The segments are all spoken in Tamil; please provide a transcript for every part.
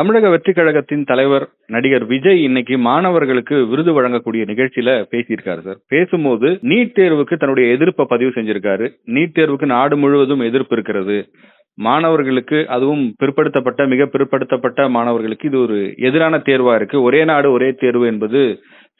தமிழக வெற்றி கழகத்தின் தலைவர் நடிகர் விஜய் இன்னைக்கு மாணவர்களுக்கு விருது வழங்கக்கூடிய நிகழ்ச்சியில பேசியிருக்காரு சார். பேசும்போது நீட் தேர்வுக்கு தன்னுடைய எதிர்ப்பை பதிவு செஞ்சிருக்காரு. நீட் தேர்வுக்கு நாடு முழுவதும் எதிர்ப்பு இருக்கிறது. மாணவர்களுக்கு அதுவும் பிற்படுத்தப்பட்ட மிக பிற்படுத்தப்பட்ட மாணவர்களுக்கு இது ஒரு எதிரான தேர்வா இருக்கு. ஒரே நாடு ஒரே தேர்வு என்பது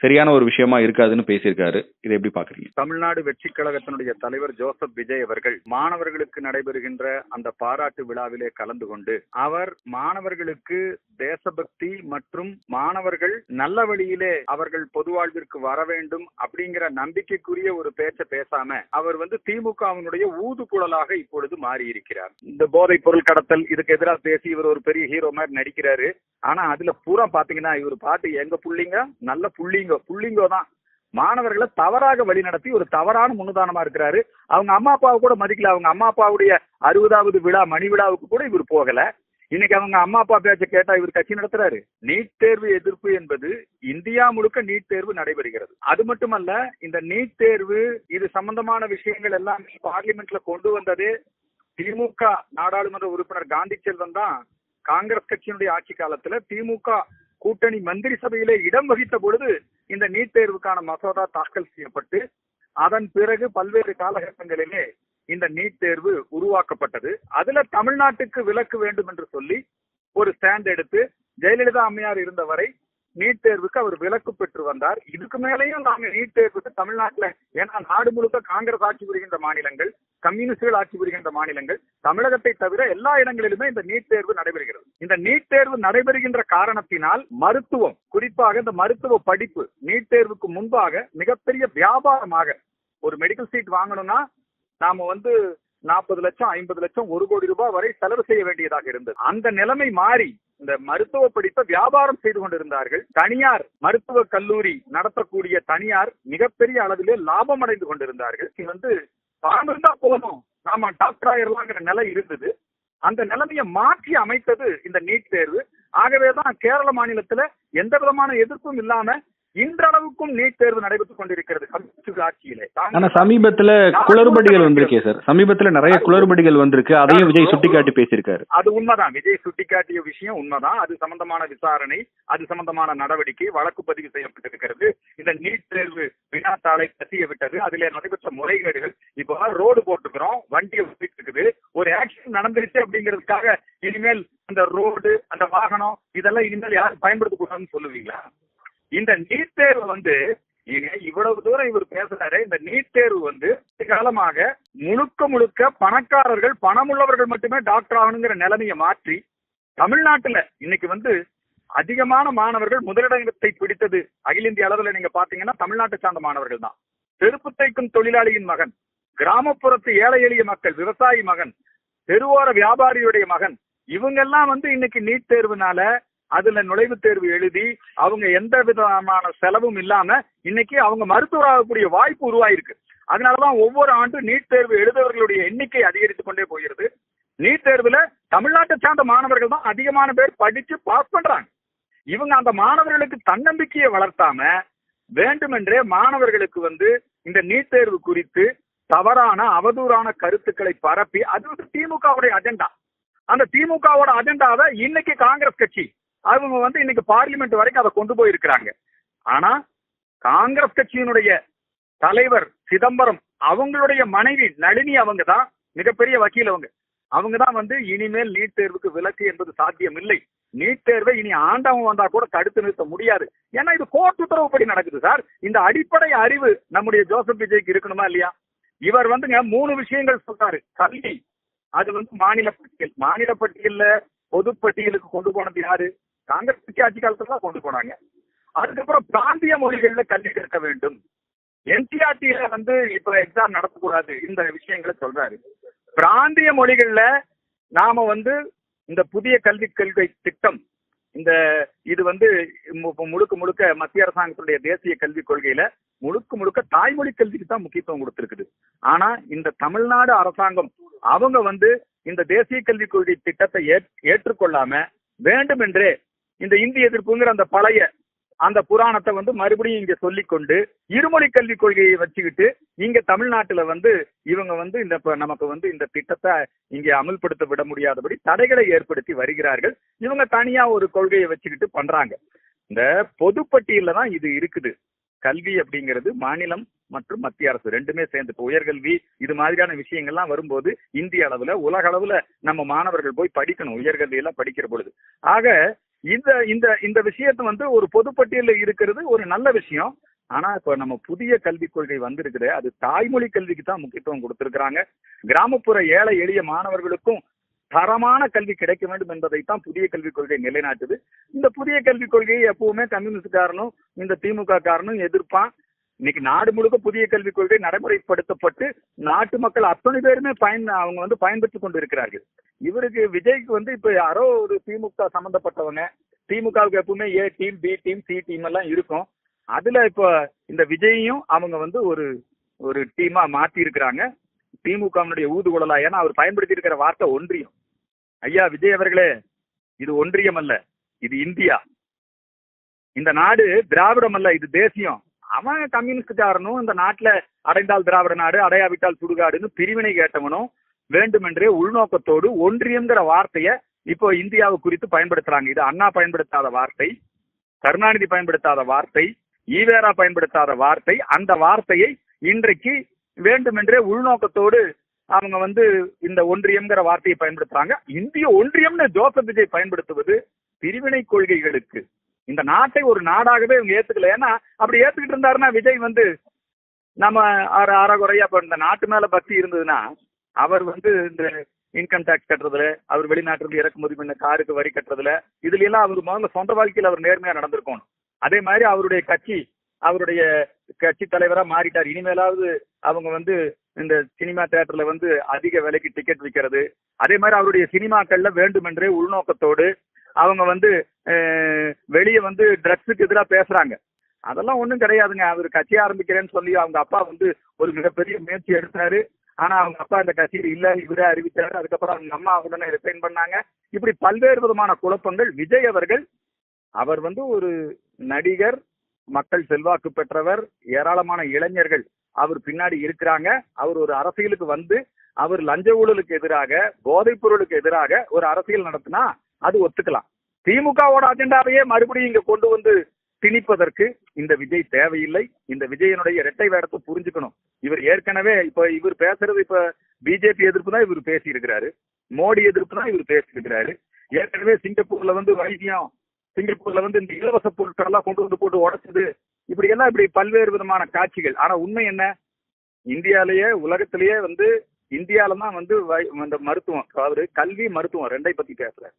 சரியான ஒரு விஷயமா இருக்காதுன்னு பேசியிருக்காரு. இதை எப்படி பாக்குறீங்க தமிழ்நாடு வெற்றி கழகத்தினுடைய தலைவர் ஜோசப் விஜய் அவர்கள் மாணவர்களுக்கு நடைபெறுகின்ற அந்த பாராட்டு விழாவிலே கலந்து கொண்டு அவர் மாணவர்களுக்கு தேசபக்தி மற்றும் மாணவர்கள் நல்ல வழியிலே அவர்கள் பொது வாழ்விற்கு வர வேண்டும் அப்படிங்கிற நம்பிக்கைக்குரிய ஒரு பேச்ச பேசாம அவர் வந்து திமுகவினுடைய ஊதுகுழலாக இப்பொழுது மாறி இருக்கிறார் இந்த போதைப் பொருள் கடத்தல் இதுக்கு எதிராக பேசி இவர் ஒரு பெரிய ஹீரோ மாதிரி நடிக்கிறாரு. ஆனா அதுல பூரா பாத்தீங்கன்னா இவர் பாட்டு எங்க புள்ளிங்க? நல்ல புள்ளிங்க புள்ளிங்கோ புள்ளிங்கோ தான். மாணவர்களை தவறாக வழிநடத்தி ஒரு தவறான முன்னுதாரணமா இருக்கிறாரு. அவங்க அம்மா அப்பாவை கூட மதிக்கல. அவங்க அம்மா அப்பாவுடைய அறுபதாவது விழா மணி விழாவுக்கு கூட இவர் போகல. இன்னைக்கு அவங்க அம்மா அப்பா பேச்ச கேட்டா இவர் கட்சி நடத்துறாரு. நீட் தேர்வு எதிர்ப்பு என்பது இந்தியா முழுக்க நீட் தேர்வு நடைபெறுகிறது. அது மட்டுமல்ல இந்த நீட் தேர்வு இது சம்பந்தமான விஷயங்கள் எல்லாம் பார்லிமெண்ட்ல கொண்டு வந்ததே திமுக நாடாளுமன்ற உறுப்பினர் காந்தி செல்வன் தான். காங்கிரஸ் கட்சியினுடைய ஆட்சி காலத்துல திமுக கூட்டணி மந்திரி சபையிலே இடம் வகித்த பொழுது இந்த நீட் தேர்வுக்கான மசோதா தாக்கல் செய்யப்பட்டு அதன் பிறகு பல்வேறு காலகட்டங்களிலே இந்த நீட் தேர்வு உருவாக்கப்பட்டது. அதுல தமிழ்நாட்டுக்கு விலக்கு வேண்டும் என்று சொல்லி ஒரு ஸ்டாண்ட் எடுத்து ஜெயலலிதா அம்மையார் இருந்த வரை நீட் தேர்வுக்கு அவர் விலக்கு பெற்று வந்தார். இதுக்கு மேலேயும் நாங்க நீட் தேர்வுக்கு தமிழ்நாட்டுல ஏன்னா நாடு முழுக்க காங்கிரஸ் ஆட்சி புரிகின்ற மாநிலங்கள் கம்யூனிஸ்டுகள் ஆட்சி புரிகின்ற மாநிலங்கள் தமிழகத்தை தவிர எல்லா இடங்களிலுமே இந்த நீட் தேர்வு நடைபெறுகிறது. இந்த நீட் தேர்வு நடைபெறுகின்ற காரணத்தினால் மருத்துவம் குறிப்பாக இந்த மருத்துவ படிப்பு நீட் தேர்வுக்கு முன்பாக மிகப்பெரிய வியாபாரமாக ஒரு மெடிக்கல் சீட் வாங்கணும்னா நாம வந்து நாற்பது லட்சம் ஐம்பது லட்சம் ஒரு கோடி ரூபாய் வரை செலவு செய்ய வேண்டியதாக இருந்தது. அந்த நிலைமை மாறி இந்த மருத்துவ படிப்பை வியாபாரம் செய்து கொண்டிருந்தார்கள். தனியார் மருத்துவ கல்லூரி நடத்தக்கூடிய தனியார் மிகப்பெரிய அளவிலே லாபம் அடைந்து கொண்டிருந்தார்கள். இது வந்து பணம் இருந்தா போதும். நாம டாக்டர் ஆயிரலாங்கிற நிலை இருந்தது. அந்த நிலைமையை மாற்றி அமைத்தது இந்த நீட் தேர்வு. ஆகவேதான் கேரள மாநிலத்துல எந்த விதமான எதிர்ப்பும் இல்லாம இன்றளவுக்கும் நீட் தேர்வு நடைபெற்றுக் கொண்டிருக்கிறது ஆட்சியிலே. ஆனா சமீபத்துல குளறுபடிகள் வந்திருக்கே சார். சமீபத்துல நிறைய குளறுபடிகள் வந்திருக்கு. அதையும் விஜய் சுட்டிக்காட்டி பேசியிருக்காரு. அது உண்மைதான். விஜய் சுட்டிக்காட்டிய விஷயம் உண்மைதான். அது சம்பந்தமான விசாரணை அது சம்பந்தமான நடவடிக்கை வழக்கு பதிவு செய்யப்பட்டிருக்கிறது. இந்த நீட் தேர்வு வினாத்தாளை கசிய விட்டது. அதிலே நடைபெற்ற முறைகேடுகள். இப்போ ரோடு போட்டுக்கிறோம். வண்டியை இருக்குது ஒரு ஆக்சிடென்ட் நடந்துருச்சு அப்படிங்கிறதுக்காக இனிமேல் அந்த ரோடு அந்த வாகனம் இதெல்லாம் இனிமேல் யாரும் பயன்படுத்தக்கூடாதுன்னு சொல்லுவீங்களா? இந்த நீட் தேர்வு வந்து இவ்வளவு தூரம் இவர் பேசுறாரு. இந்த நீட் தேர்வு வந்து காலமாக முழுக்க முழுக்க பணக்காரர்கள் பணமுள்ளவர்கள் மட்டுமே டாக்டர் ஆகணுங்கிற நிலைமையை மாற்றி தமிழ்நாட்டுல இன்னைக்கு வந்து அதிகமான மாணவர்கள் முதலிடத்தை பிடித்தது அகில இந்திய அளவில் நீங்க பாத்தீங்கன்னா தமிழ்நாட்டை சார்ந்த மாணவர்கள் தான். செருப்பு தைக்கும் தொழிலாளியின் மகன் கிராமப்புறத்து ஏழை எளிய மக்கள் விவசாயி மகன் தெருவோர வியாபாரியுடைய மகன் இவங்கெல்லாம் வந்து இன்னைக்கு நீட் தேர்வுனால அதுல நுழைவுத் தேர்வு எழுதி அவங்க எந்த விதமான செலவும் இல்லாம இன்னைக்கு அவங்க மருத்துவராகக்கூடிய வாய்ப்பு உருவாயிருக்கு. அதனாலதான் ஒவ்வொரு ஆண்டும் நீட் தேர்வு எழுதவர்களுடைய எண்ணிக்கை அதிகரித்துக் கொண்டே போகிறது. நீட் தேர்வுல தமிழ்நாட்டை சார்ந்த மாணவர்கள் தான் அதிகமான பேர் படிச்சு பாஸ் பண்றாங்க. இவங்க அந்த மாணவர்களுக்கு தன்னம்பிக்கையை வளர்த்தாம வேண்டுமென்றே மாணவர்களுக்கு வந்து இந்த நீட் தேர்வு குறித்து தவறான அவதூறான கருத்துக்களை பரப்பி அது வந்து திமுகவுடைய அஜெண்டா அந்த திமுகவோட அஜெண்டாவை இன்னைக்கு காங்கிரஸ் கட்சி அவங்க வந்து இன்னைக்கு பார்லிமெண்ட் வரைக்கும் அதை கொண்டு போயிருக்கிறாங்க. ஆனா காங்கிரஸ் கட்சியினுடைய தலைவர் சிதம்பரம் அவங்களுடைய மனைவி நளினி அவங்க தான் மிகப்பெரிய வக்கீல் அவங்க. அவங்க தான் வந்து இனிமேல் நீட் தேர்வுக்கு விலக்கு என்பது சாத்தியம் இல்லை நீட் தேர்வை இனி ஆண்டவன் வந்தா கூட தடுத்து நிறுத்த முடியாது. ஏன்னா இது கோர்ட் உத்தரவுப்படி நடக்குது சார். இந்த அடிப்படை அறிவு நம்முடைய ஜோசப் விஜய்க்கு இருக்கணுமா இல்லையா? இவர் வந்துங்க மூணு விஷயங்கள் சொல்றாரு. கல்வி அது வந்து மாநில பட்டியல். மாநில பட்டியல்ல பொது பட்டியலுக்கு கொண்டு போனது யாரு? காங்கிரஸ் கட்சி ஆட்சி காலத்துல தான் கொண்டு போனாங்க. அதுக்கப்புறம் பிராந்திய மொழிகள்ல கல்வி கற்க வேண்டும். என்சிஆர்டியில வந்து இப்ப எக்ஸாம் நடத்தக்கூடாது இந்த விஷயங்களை சொல்றாரு. பிராந்திய மொழிகள்ல நாம வந்து இந்த புதிய கல்விக் கொள்கை திட்டம் இந்த இது வந்து முழுக்க முழுக்க மத்திய அரசாங்கத்துடைய தேசிய கல்விக் கொள்கையில முழுக்க முழுக்க தாய்மொழி கல்விக்கு தான் முக்கியத்துவம் கொடுத்திருக்குது. ஆனா இந்த தமிழ்நாடு அரசாங்கம் அவங்க வந்து இந்த தேசிய கல்விக் கொள்கை திட்டத்தை ஏற்- ஏற்றுக்கொள்ளாம வேண்டுமென்றே இந்த இந்தி எதிர்ப்புங்கிற அந்த பழைய அந்த புராணத்தை வந்து மறுபடியும் இங்க சொல்லிக்கொண்டு இருமொழி கல்விக் கொள்கையை வச்சுக்கிட்டு இங்க தமிழ்நாட்டுல வந்து இவங்க வந்து இந்த நமக்கு வந்து இந்த திட்டத்தை இங்கே அமல்படுத்த விட முடியாதபடி தடைகளை ஏற்படுத்தி வருகிறார்கள். இவங்க தனியா ஒரு கொள்கையை வச்சுக்கிட்டு பண்றாங்க. இந்த பொதுப்பட்டியல தான் இது இருக்குது. கல்வி அப்படிங்கிறது மாநிலம் மற்றும் மத்திய அரசு ரெண்டுமே சேர்ந்து இப்போ உயர்கல்வி இது மாதிரியான விஷயங்கள்லாம் வரும்போது இந்திய அளவுல உலக அளவுல நம்ம மாணவர்கள் போய் படிக்கணும் உயர்கல்வி எல்லாம் படிக்கிற பொழுது. ஆக இந்த இந்த இந்த விஷயத்தை வந்து ஒரு பொதுப்பட்டியலில் இருக்கிறது ஒரு நல்ல விஷயம். ஆனா இப்ப நம்ம புதிய கல்விக் கொள்கை வந்திருக்குது. அது தாய்மொழி கல்விக்கு தான் முக்கியத்துவம் கொடுத்திருக்கிறாங்க. கிராமப்புற ஏழை எளிய மாணவர்களுக்கும் தரமான கல்வி கிடைக்க வேண்டும் என்பதை தான் புதிய கல்விக் கொள்கை நிலைநாட்டுது. இந்த புதிய கல்விக் கொள்கையை எப்பவுமே கம்யூனிஸ்ட்காரனும் இந்த திமுக காரனும் எதிர்ப்பான். இன்னைக்கு நாடு முழுக்க புதிய கல்விக் கொள்கை நடைமுறைப்படுத்தப்பட்டு நாட்டு மக்கள் அத்தனை பேருமே பயன் அவங்க வந்து பயன்பெற்றுக் கொண்டு இருக்கிறார்கள் இவருக்கு விஜய்க்கு வந்து இப்ப யாரோ ஒரு திமுக சம்பந்தப்பட்டவங்க திமுகவுக்கு எப்பவுமே A team B team C team எல்லாம் இருக்கும். அதுல இப்ப இந்த விஜயையும் அவங்க வந்து ஒரு ஒரு டீமா மாத்தி இருக்கிறாங்க திமுகவினுடைய ஊதுகுழலா ஏன்னா அவர் பயன்படுத்தி இருக்கிற வார்த்தை ஒன்றியம். ஐயா விஜய் அவர்களே இது ஒன்றியம் அல்ல இது இந்தியா. இந்த நாடு திராவிடம் அல்ல இது தேசியம். அவன் கம்யூனிஸ்டுக்காரனும் இந்த நாட்டுல அடைந்தால் திராவிட நாடு அடையாவிட்டால் சுடுகாடுன்னு பிரிவினை கேட்டவனும் வேண்டுமென்றே உள்நோக்கத்தோடு ஒன்றியம்ங்கிற வார்த்தைய இப்போ இந்தியாவை குறித்து பயன்படுத்துறாங்க. இது அண்ணா பயன்படுத்தாத வார்த்தை கருணாநிதி பயன்படுத்தாத வார்த்தை ஈவேரா பயன்படுத்தாத வார்த்தை அந்த வார்த்தையை இன்றைக்கு வேண்டுமென்றே உள்நோக்கத்தோடு அவங்க வந்து இந்த ஒன்றியம்ங்கிற வார்த்தையை பயன்படுத்துறாங்க. இந்திய ஒன்றியம்னு ஜோசப் விஜய் பயன்படுத்துவது பிரிவினை கொள்கைகளுக்கு. இந்த நாட்டை ஒரு நாடாகவே இவங்க ஏத்துக்கல. ஏன்னா அப்படி ஏத்துக்கிட்டு இருந்தாருன்னா விஜய் வந்து நம்ம அர அறகுறையா இப்ப இந்த நாட்டு மேல பக்தி இருந்ததுன்னா அவர் வந்து இந்த இன்கம் டேக்ஸ் கட்டுறதுல அவர் வெளிநாட்டிலிருந்து இறக்குமதி பண்ண காருக்கு வரி கட்டுறதுல இதுல எல்லாம் அவர் முதல்ல சொந்த வாழ்க்கையில் அவர் நேர்மையா நடந்திருக்கணும். அதே மாதிரி அவருடைய கட்சி அவருடைய கட்சி தலைவரா மாறிட்டார். இனிமேலாவது அவங்க வந்து இந்த சினிமா தேட்டர்ல வந்து அதிக விலைக்கு டிக்கெட் விற்கிறது அதே மாதிரி அவருடைய சினிமாக்கள்ல வேண்டுமென்றே உள்நோக்கத்தோடு அவங்க வந்து வெளியே வந்து ட்ரக்ஸுக்கு எதிராக பேசுறாங்க. அதெல்லாம் ஒன்றும் கிடையாதுங்க. அவர் கட்சி ஆரம்பிக்கிறேன்னு சொல்லி அவங்க அப்பா வந்து ஒரு மிகப்பெரிய முயற்சி எடுத்தாரு. ஆனா அவங்க அப்பா இந்த கட்சியில் இல்ல இவரே அறிவித்தாரு அதுக்கப்புறம் அவங்க அம்மா உடனே ரிசைன் பண்ணாங்க. இப்படி பல்வேறு விதமான குழப்பங்கள். விஜய் அவர்கள் அவர் வந்து ஒரு நடிகர் மக்கள் செல்வாக்கு பெற்றவர் ஏராளமான இளைஞர்கள் அவர் பின்னாடி இருக்கிறாங்க. அவர் ஒரு அரசியலுக்கு வந்து அவர் லஞ்ச ஊழலுக்கு எதிராக போதைப் பொருளுக்கு எதிராக ஒரு அரசியல் நடத்தினா அது ஒத்துக்கலாம். திமுகவோட அஜெண்டாவையே மறுபடியும் இங்க கொண்டு வந்து திணிப்பதற்கு இந்த விஜய் தேவையில்லை. இந்த விஜயனுடைய இரட்டை வேடத்தை புரிஞ்சுக்கணும். இவர் ஏற்கனவே இப்ப இவர் பேசுறது இப்ப பிஜேபி எதிர்ப்பு தான் இவர் பேசி இருக்கிறாரு மோடி எதிர்ப்பு தான் இவர் பேசி இருக்கிறாரு ஏற்கனவே சிங்கப்பூர்ல வந்து வைத்தியம் சிங்கப்பூர்ல வந்து இந்த இலவச பொருட்கள் எல்லாம் கொண்டு வந்து போட்டு உடைச்சது. இப்படி எல்லாம் இப்படி பல்வேறு விதமான காட்சிகள். ஆனா உண்மை என்ன? இந்தியாலேயே உலகத்திலேயே வந்து இந்தியால தான் வந்து இந்த மருத்துவம் அதாவது கல்வி மருத்துவம் ரெண்டை பத்தி பேசுறேன்.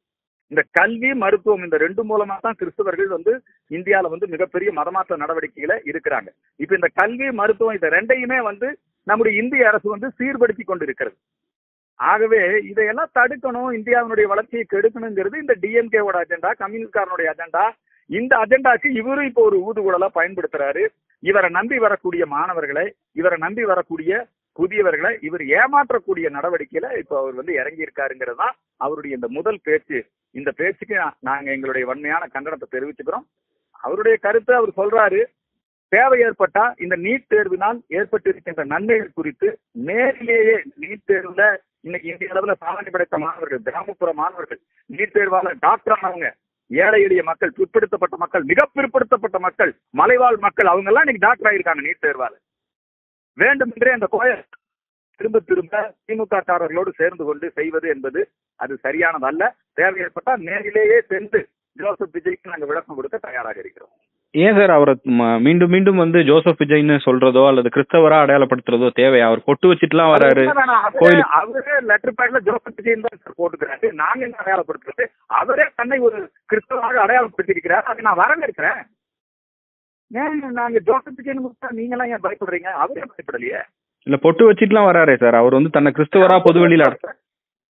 இந்த கல்வி மருத்துவம் இந்த ரெண்டு மூலமா தான் கிறிஸ்தவர்கள் வந்து இந்தியால வந்து மிகப்பெரிய மதமாற்ற நடவடிக்கையில இருக்கிறாங்க. இப்ப இந்த கல்வி மருத்துவம் இந்த ரெண்டையுமே வந்து நம்முடைய இந்திய அரசு வந்து சீர்படுத்தி கொண்டு இருக்கிறது ஆகவே இதையெல்லாம் தடுக்கணும் இந்தியாவினுடைய வளர்ச்சியை கெடுக்கணுங்கிறது இந்த டிஎம்கேவோட அஜெண்டா கம்யூனிஸ்ட்காரனுடைய அஜெண்டா இந்த அஜெண்டாக்கு இவரும் இப்போ ஒரு ஊதுகுழலா பயன்படுத்துறாரு. இவரை நம்பி வரக்கூடிய மாணவர்களை இவரை நம்பி வரக்கூடிய புதியவர்களை இவர் ஏமாற்றக்கூடிய நடவடிக்கையில இப்ப அவர் வந்து இறங்கி இருக்காருங்கிறது தான் அவருடைய இந்த முதல் பேச்சு. இந்த பேச்சுக்கு நாங்க எங்களுடைய வன்மையான கண்டனத்தை தெரிவிச்சுக்கிறோம். அவருடைய கருத்தை அவர் சொல்றாரு. தேவை ஏற்பட்டா இந்த நீட் தேர்வினால் ஏற்பட்டிருக்கின்ற நன்மைகள் குறித்து நேரிலேயே நீட் தேர்வுல இன்னைக்கு இந்திய அளவுல சாதனை படைத்த மாணவர்கள் கிராமப்புற மாணவர்கள் நீட் தேர்வால டாக்டர் ஆனவங்க ஏழை எளிய மக்கள் பிற்படுத்தப்பட்ட மக்கள் மிக பிற்படுத்தப்பட்ட மக்கள் மலைவாழ் மக்கள் அவங்க எல்லாம் இன்னைக்கு டாக்டர் ஆயிருக்காங்க நீட் தேர்வால. வேண்டுமென்றே அந்த கோயில் திரும்ப திரும்ப திமுக காரர்களோடு சேர்ந்து கொண்டு செய்வது என்பது அது சரியானதல்ல. தேவை ஏற்பட்டா நேரிலேயே சென்று ஜோசப் விஜய்க்கு நாங்க விளக்கம் கொடுக்க தயாராக இருக்கிறோம். ஏன் சார் அவரை மீண்டும் மீண்டும் வந்து ஜோசப் விஜய்னு சொல்றதோ அல்லது கிறிஸ்தவரா அடையாளப்படுத்துறதோ தேவை அவர் பொட்டு வச்சுட்டுலாம் வராரு. கோயில் அவரே லெட்டர் பேட்ல ஜோசப் விஜய் தான் சார் போட்டுக்கிறாரு. நாங்க என்ன அடையாளப்படுத்துறது? அவரே தன்னை ஒரு கிறிஸ்தவராக அடையாளப்படுத்திருக்கிறார் அதை நான் வரவேற்கிறேன். ஏன் நாங்க ஜோசப் விஜய் நீங்க எல்லாம் ஏன் பயப்படுறீங்க? அவரே பயப்படலையே. இல்ல பொட்டு வச்சுட்டுலாம் வராரே சார். அவர் வந்து தன்னை கிறிஸ்தவரா பொதுவெளியில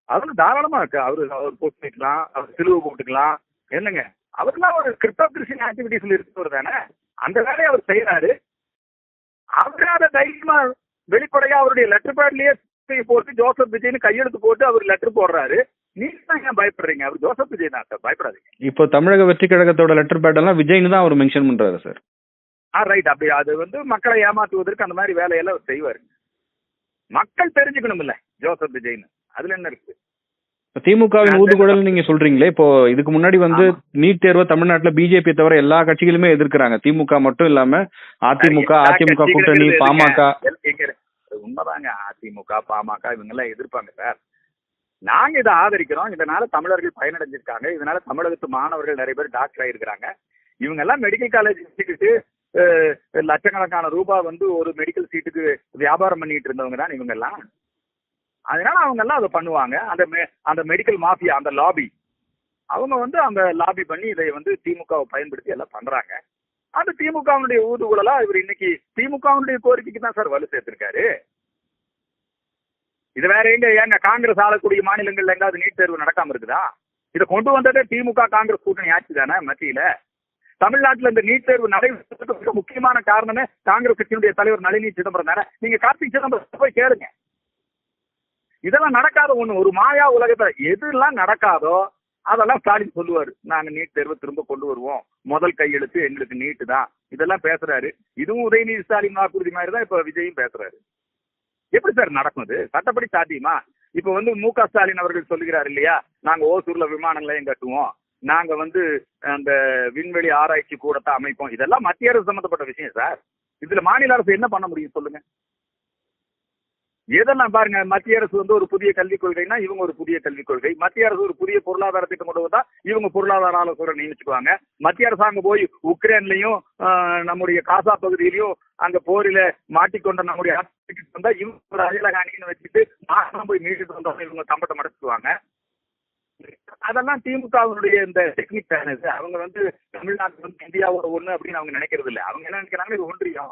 அவரு தாராளமா இருக்கு. அவரு அவர் போட்டு வைக்கலாம் அவர் சிலுவை போட்டுக்கலாம். என்னங்க? அவர்லாம் ஒரு கிரிப்டோ கிறிஸ்டின் ஆக்டிவிட்டிஸ்ல இருக்கிறவர் தானே? அந்த வேலையை அவர் செய்யறாரு அவரே அதை தைரியமா வெளிப்படையா அவருடைய லெட்டர் பேட்லயே போட்டு ஜோசப் விஜய்னு கையெழுத்து போட்டு அவர் லெட்டர் போடுறாரு. நீங்க தான் ஏன் பயப்படுறீங்க? அவர் ஜோசப் விஜய் தான் சார். பயப்படாதீங்க. இப்போ தமிழக வெற்றி கழகத்தோட லெட்டர் பேட் எல்லாம் விஜய்னு தான் அவர் மென்ஷன் பண்றாரு சார். ஆ ரைட் அப்படி அது வந்து மக்களை ஏமாத்துவதற்கு அந்த மாதிரி வேலையெல்லாம் செய்வாரு. மக்கள் தெரிஞ்சுக்கணும் இல்ல ஜோசப் விஜய்னு. அதுல என்ன இருக்கு? திமுகவின் ஊதுகுழல் நீங்க சொல்றீங்களே இப்போ இதுக்கு முன்னாடி வந்து. நீட் தேர்வை தமிழ்நாட்டுல பிஜேபி தவிர எல்லா கட்சிகளுமே எதிர்க்கிறாங்க. திமுக மட்டும் இல்லாம அதிமுக அதிமுக கூட்டணி? பாமக. உண்மைதாங்க. அதிமுக பாமக இவங்க எல்லாம் எதிர்ப்பாங்க சார். நாங்க இதை ஆதரிக்கிறோம். இதனால தமிழர்கள் பயனடைஞ்சிருக்காங்க. இதனால தமிழகத்து மாணவர்கள் நிறைய பேர் டாக்டர் ஆயிருக்கிறாங்க. இவங்க எல்லாம் மெடிக்கல் காலேஜ் வச்சுக்கிட்டு லட்சக்கணக்கான ரூபாய் வந்து ஒரு மெடிக்கல் சீட்டுக்கு வியாபாரம் பண்ணிட்டு இருந்தவங்க தான் இவங்க எல்லாம் அதனால அவங்க எல்லாம் அதை பண்ணுவாங்க. அந்த மெ- அந்த மெடிக்கல் மாஃபியா அந்த லாபி அவங்க வந்து அந்த லாபி பண்ணி இதை வந்து திமுகவை பயன்படுத்தி எல்லாம் பண்றாங்க. அந்த திமுகவுடைய ஊதுகுழலா இவர் இன்னைக்கு திமுகவுடைய கோரிக்கைக்கு தான் சார் வலு சேர்த்திருக்காரு. இது வேற எங்க ஏங்க காங்கிரஸ் ஆளக்கூடிய மாநிலங்கள்ல எங்காவது நீட் தேர்வு நடக்காம இருக்குதா? இதை கொண்டு வந்ததே திமுக காங்கிரஸ் கூட்டணி ஆட்சி தானே மத்தியில. தமிழ்நாட்டில் இந்த நீட் தேர்வு நடைபெறதுக்கு மிக முக்கியமான காரணமே காங்கிரஸ் கட்சியினுடைய தலைவர் நளினி சிதம்பரம் தானே. நீங்க கார்த்திக் சிதம்பரம் போய் கேளுங்க. இதெல்லாம் நடக்காத ஒண்ணு ஒரு மாயா உலகத்துல எதுலாம் நடக்காதோ அதெல்லாம் ஸ்டாலின் சொல்லுவாரு. நாங்க நீட் தேர்வு திரும்ப கொண்டு வருவோம். முதல் கையெழுத்து எங்களுக்கு நீட்டு தான். இதெல்லாம் பேசுறாரு. இதுவும் உதயநிதி ஸ்டாலின் வாக்குறுதி மாதிரி தான் இப்ப விஜயும் பேசுறாரு. எப்படி சார் நடக்கும் இது? சட்டப்படி சாத்தியமா? இப்ப வந்து மு க ஸ்டாலின் அவர்கள் சொல்லுகிறார் இல்லையா? நாங்க ஓசூர்ல விமான நிலையம் கட்டுவோம். நாங்க வந்து அந்த விண்வெளி ஆராய்ச்சி கூடத்தை அமைப்போம். இதெல்லாம் மத்திய அரசு சம்பந்தப்பட்ட விஷயம் சார். இதுல மாநில அரசு என்ன பண்ண முடியும் சொல்லுங்க. எதெல்லாம் பாருங்க மத்திய அரசு வந்து ஒரு புதிய கல்விக் கொள்கைனா இவங்க ஒரு புதிய கல்விக் கொள்கை. மத்திய அரசு ஒரு புதிய பொருளாதார திட்டம் கொண்டு வந்தா இவங்க பொருளாதார ஆலோசகரை நியமிச்சுக்குவாங்க. மத்திய அரசாங்கம் போய் உக்ரைன்லயும் ஆஹ், நம்முடைய காசா பகுதியிலையும் அங்க போரில மாட்டிக்கொண்ட நம்முடைய வந்தா இவங்க ஒரு அயலக அணின்னு வச்சுட்டு நாசம் போய் மீட்டுட்டு வந்தவங்க இவங்க தம்பட்டம் அடைச்சுக்குவாங்க அதெல்லாம் திமுகவுடைய இந்த டெக்னிக் தானே அவங்க வந்து தமிழ்நாட்டு வந்து இந்தியாவோட ஒண்ணு அப்படின்னு அவங்க நினைக்கிறது இல்ல. அவங்க என்ன நினைக்கிறாங்க இது ஒன்றியம்.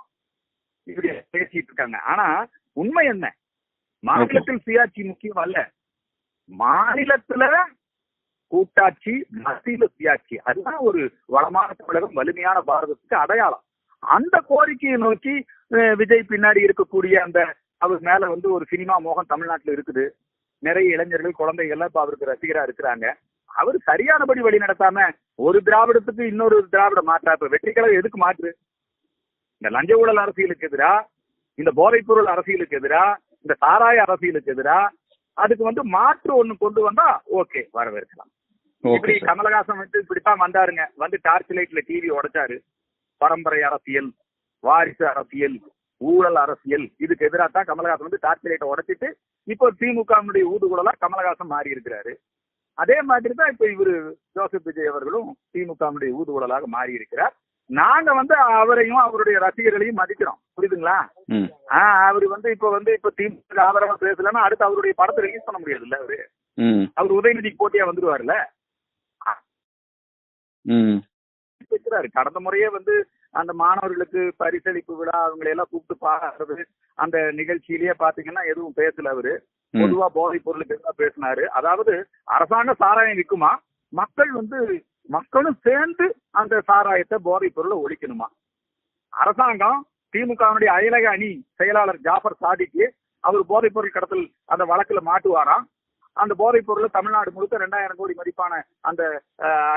இப்படி பேசிட்டு இருக்காங்க. ஆனா உண்மை என்ன? மாநிலத்தில் சுயாட்சி முக்கியம் அல்ல. மாநிலத்துல கூட்டாட்சி மத்தியில சுயாட்சி அதுதான் ஒரு வளமான தமிழகம் வலிமையான பாரதத்துக்கு அடையாளம். அந்த கோரிக்கையை நோக்கி விஜய் பின்னாடி இருக்கக்கூடிய அந்த அவர் மேல வந்து ஒரு சினிமா மோகம் தமிழ்நாட்டுல இருக்குது. நிறைய இளைஞர்கள் குழந்தைகள் இப்ப அவருக்கு ரசிகரா இருக்கிறாங்க. அவர் சரியானபடி வழி நடத்தாம ஒரு திராவிடத்துக்கு இன்னொரு திராவிட மாற்றா இப்ப வெற்றி கழகம் எதுக்கு மாற்று? இந்த லஞ்ச ஊழல் அரசியலுக்கு எதிரா? இந்த போதைப் பொருள் அரசியலுக்கு எதிரா? இந்த சாராய அரசியலுக்கு எதிரா அதுக்கு வந்து மாற்று ஒண்ணு கொண்டு வந்தா ஓகே வரவேற்கலாம். இப்படி கமலஹாசன் வந்து இப்படித்தான் வந்தாருங்க. வந்து டார்ச் லைட்ல டிவி உடைச்சாரு. பரம்பரை அரசியல் வாரிசு அரசியல் ஊழல் அரசியல் இதுக்கு எதிராக தான் கமலஹாசன் வந்து டார்ச் லைட்டை உடைச்சிட்டு இப்போ திமுகவினுடைய ஊதுகுழலா கமலஹாசன் மாறி இருக்கிறாரு. அதே மாதிரி தான் இப்ப இவரு ஜோசப் விஜய் அவர்களும் திமுகவினுடைய ஊதுகுழலாக மாறி இருக்கிறார். நாங்க வந்து அவரையும் அவருடைய ரசிகர்களையும் மதிக்கிறோம். புரியுதுங்களா? அவர் வந்து இப்ப வந்து இப்ப திமுக ஆதரவா பேசலன்னா அடுத்து அவருடைய படத்தை ரிலீஸ் பண்ண முடியாதுல்ல அவரு. அவர் உதயநிதிக்கு போட்டியா வந்துருவாருல்ல? கடந்த முறையே வந்து அந்த மாணவர்களுக்கு பரிசளிப்பு விழா அவங்களை எல்லாம் கூப்பிட்டு பாடுறது அந்த நிகழ்ச்சியிலேயே பாத்தீங்கன்னா எதுவும் பேசல அவரு. பொதுவா போதைப் பொருளுக்கு எதிராக பேசினாரு. அதாவது அரசாங்க சாராயம் விற்குமா மக்கள் வந்து மக்களும் சேர்ந்து அந்த சாராயத்தை போதைப் பொருளை ஒழிக்கணுமா? அரசாங்கம் திமுகவினுடைய அயலக அணி செயலாளர் ஜாஃபர் சாதிக்கு அவர் போதைப் பொருள் கடத்தல் அந்த வழக்குல மாட்டுவாராம் அந்த போதைப் பொருளை தமிழ்நாடு முழுக்க ரெண்டாயிரம் கோடி மதிப்பான அந்த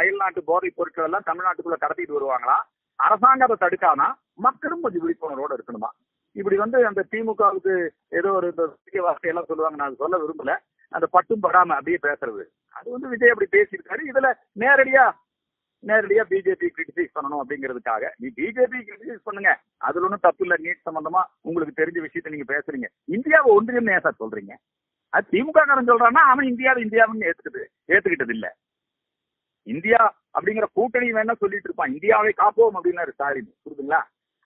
அயல்நாட்டு போதைப் பொருட்கள் எல்லாம் தமிழ்நாட்டுக்குள்ள கடத்திட்டு வருவாங்களாம் அரசாங்கம் அதை தடுக்காம மக்களும் கொஞ்சம் விழிப்புணர்வோட இருக்கணுமா? இப்படி வந்து அந்த திமுகவுக்கு ஏதோ ஒரு இந்த வார்த்தை வார்த்தையெல்லாம் சொல்லுவாங்க நான் சொல்ல விரும்பல. அந்த பட்டும் படாம அப்படியே பேசுறது. அது வந்து விஜய் அப்படி பேசியிருக்காரு. இதுல நேரடியா நேரடியா பிஜேபி கிரிட்டிசைஸ் பண்ணணும் அப்படிங்கிறதுக்காக. நீ பிஜேபி கிரிட்டிசைஸ் பண்ணுங்க. அதுல ஒன்றும் தப்பு இல்ல. நீட் சம்பந்தமா உங்களுக்கு தெரிஞ்ச விஷயத்த நீங்க பேசுறீங்க. இந்தியாவை ஒன்றியம் ஏன் சார் சொல்றீங்க? அது திமுக காரன் சொல்றான்னா அவன் இந்தியாவை இந்தியாவுன்னு ஏத்துக்கிட்டு ஏத்துக்கிட்டது இல்ல. இந்தியா அப்படிங்கிற கூட்டணி வேணா சொல்லிட்டு இருப்பான். இந்தியாவை காப்போம் அப்படின்னாரு ஸ்டாலின். புரியுதுங்களா?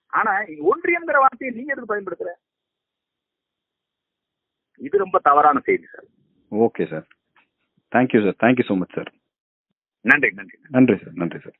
ஆனா இங்க ஒன்றியம்ங்கிற வார்த்தையை நீங்க எதுக்கு பயன்படுத்துற? இது ரொம்ப தவறான செய்தி sir. Okay sir thank you sir thank you so much sir நன்றி நன்றி. நன்றி சார் நன்றி சார்